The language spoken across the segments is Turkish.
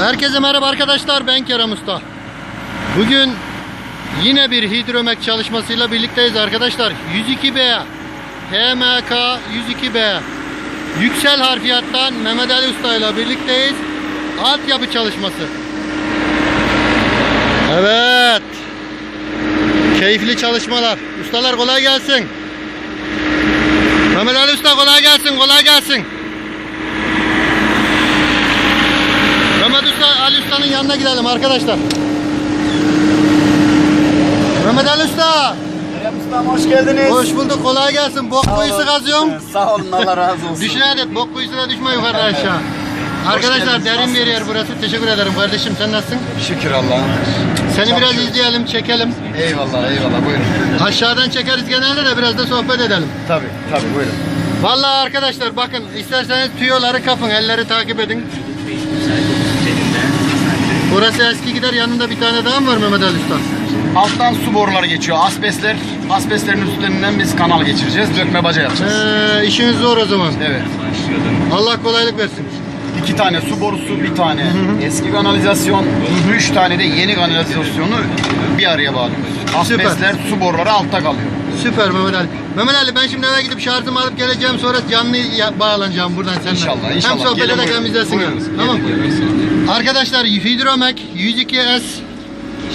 Herkese merhaba arkadaşlar ben Kerem Usta. Bugün yine bir hidromek çalışmasıyla birlikteyiz arkadaşlar. 102B HMK 102B Yüksel harfiyattan Mehmet Ali Usta ile birlikteyiz. Altyapı çalışması. Evet. Keyifli çalışmalar. Ustalar kolay gelsin. Mehmet Ali Usta kolay gelsin, kolay gelsin. Mehmet Usta, Ali Usta'nın yanına gidelim arkadaşlar. Mehmet Ali Usta, Kerem Ustam hoş geldiniz. hoş bulduk, kolay gelsin. Bok Sağ kuyusu olun. kazıyorum. Sağ olun Allah razı olsun. Düşe et, bok kuyusuna düşme yukarıdan aşağı. Arkadaşlar geldiniz, derin bir yer nasılsınız? burası. Teşekkür ederim kardeşim. Sen nasılsın? Şükür Allah'a. Seni biraz izleyelim, çekelim. Eyvallah eyvallah buyurun. Aşağıdan çekeriz genelde de biraz da sohbet edelim. Tabi tabi buyurun. Vallahi arkadaşlar bakın isterseniz tüyoları kapın, elleri takip edin. Burası eski gider yanında bir tane daha mı var Mehmet Ali Usta? Alttan su boruları geçiyor. Asbestler. Asbestlerin üstünden biz kanal geçireceğiz. Dökme baca yapacağız. Ee, işiniz zor o zaman. Evet. Allah kolaylık versin. İki tane su borusu, bir tane eski kanalizasyon, üç tane de yeni kanalizasyonu bir araya bağlıyoruz. Asbestler, su boruları altta kalıyor. Süper Mehmet Ali. Mehmet Ali ben şimdi eve gidip şarjımı alıp geleceğim sonra canlı ya- bağlanacağım buradan seninle. İnşallah, inşallah. Hem sohbet Gelin ederek hem buyurun. izlesin. Buyurun, gelin, Tamam. gelin. Arkadaşlar Hidromek 102S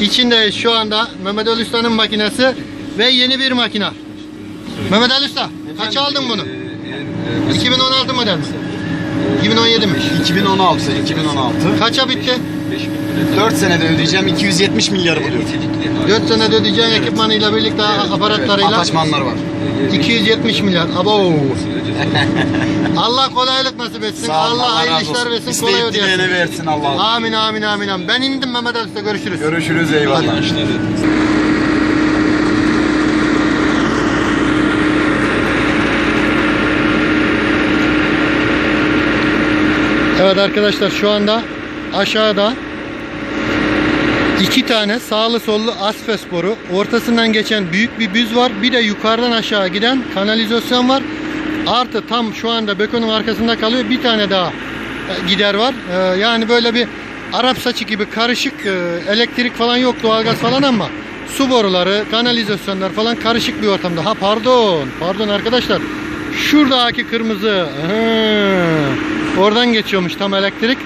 içindeyiz şu anda. Mehmet Ali Usta'nın makinesi ve yeni bir makina. Mehmet Ali Usta kaç aldın bunu? 2016 model mi? 2017 mi? 2016, 2016. Kaça bitti? 4 senede ödeyeceğim 270 milyar buluyor. 4 senede ödeyeceğin ekipmanıyla birlikte aparatlarıyla Ataşmanlar var. 270 milyar. Abo. Allah kolaylık nasip etsin. Sağ olun, Allah hayırlı razı işler olsun. versin. Kolay İsteyip ödeyesin. versin Allah'ım. Amin amin amin amin. Ben indim Mehmet Ali Usta görüşürüz. Görüşürüz eyvallah. Evet arkadaşlar şu anda aşağıda iki tane sağlı sollu asfes boru ortasından geçen büyük bir büz var bir de yukarıdan aşağı giden kanalizasyon var. Artı tam şu anda bekonun arkasında kalıyor bir tane daha e, gider var. E, yani böyle bir Arap saçı gibi karışık e, elektrik falan yok doğalgaz falan ama su boruları kanalizasyonlar falan karışık bir ortamda. Ha pardon pardon arkadaşlar. Şuradaki kırmızı hı, oradan geçiyormuş tam elektrik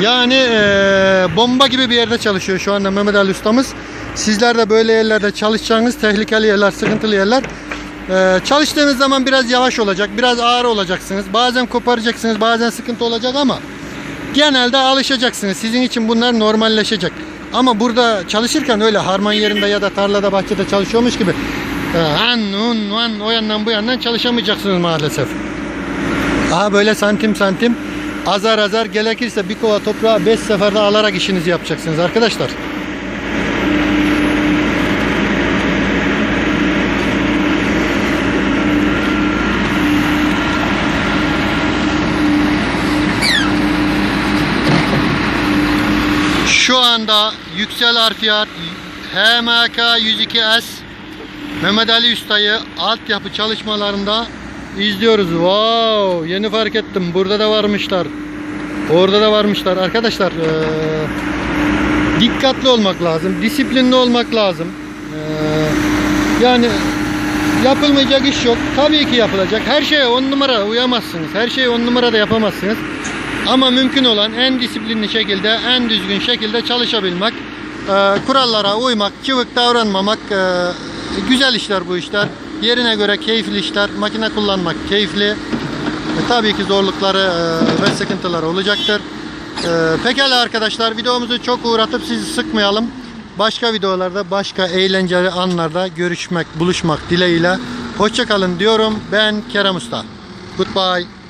yani eee, bomba gibi bir yerde çalışıyor şu anda Mehmet Ali ustamız. Sizler de böyle yerlerde çalışacağınız tehlikeli yerler, sıkıntılı yerler. Eee, çalıştığınız zaman biraz yavaş olacak, biraz ağır olacaksınız. Bazen koparacaksınız, bazen sıkıntı olacak ama genelde alışacaksınız. Sizin için bunlar normalleşecek. Ama burada çalışırken öyle harman yerinde ya da tarlada, bahçede çalışıyormuş gibi eee, han, hun, han, o yandan bu yandan çalışamayacaksınız maalesef. Aha böyle santim santim azar azar gerekirse bir kova toprağı 5 seferde alarak işinizi yapacaksınız arkadaşlar. Şu anda Yüksel Harfiyat HMK 102S Mehmet Ali Usta'yı altyapı çalışmalarında izliyoruz. Wow, yeni fark ettim. Burada da varmışlar. Orada da varmışlar. Arkadaşlar eee, dikkatli olmak lazım. Disiplinli olmak lazım. Eee, yani yapılmayacak iş yok. Tabii ki yapılacak. Her şeye on numara uyamazsınız. Her şeyi on numara da yapamazsınız. Ama mümkün olan en disiplinli şekilde, en düzgün şekilde çalışabilmek, eee, kurallara uymak, çıvık davranmamak, eee, güzel işler bu işler. Yerine göre keyifli işler, makine kullanmak keyifli. E, tabii ki zorlukları e, ve sıkıntıları olacaktır. E, pekala arkadaşlar videomuzu çok uğratıp sizi sıkmayalım. Başka videolarda, başka eğlenceli anlarda görüşmek, buluşmak dileğiyle. Hoşçakalın diyorum. Ben Kerem Usta. Goodbye.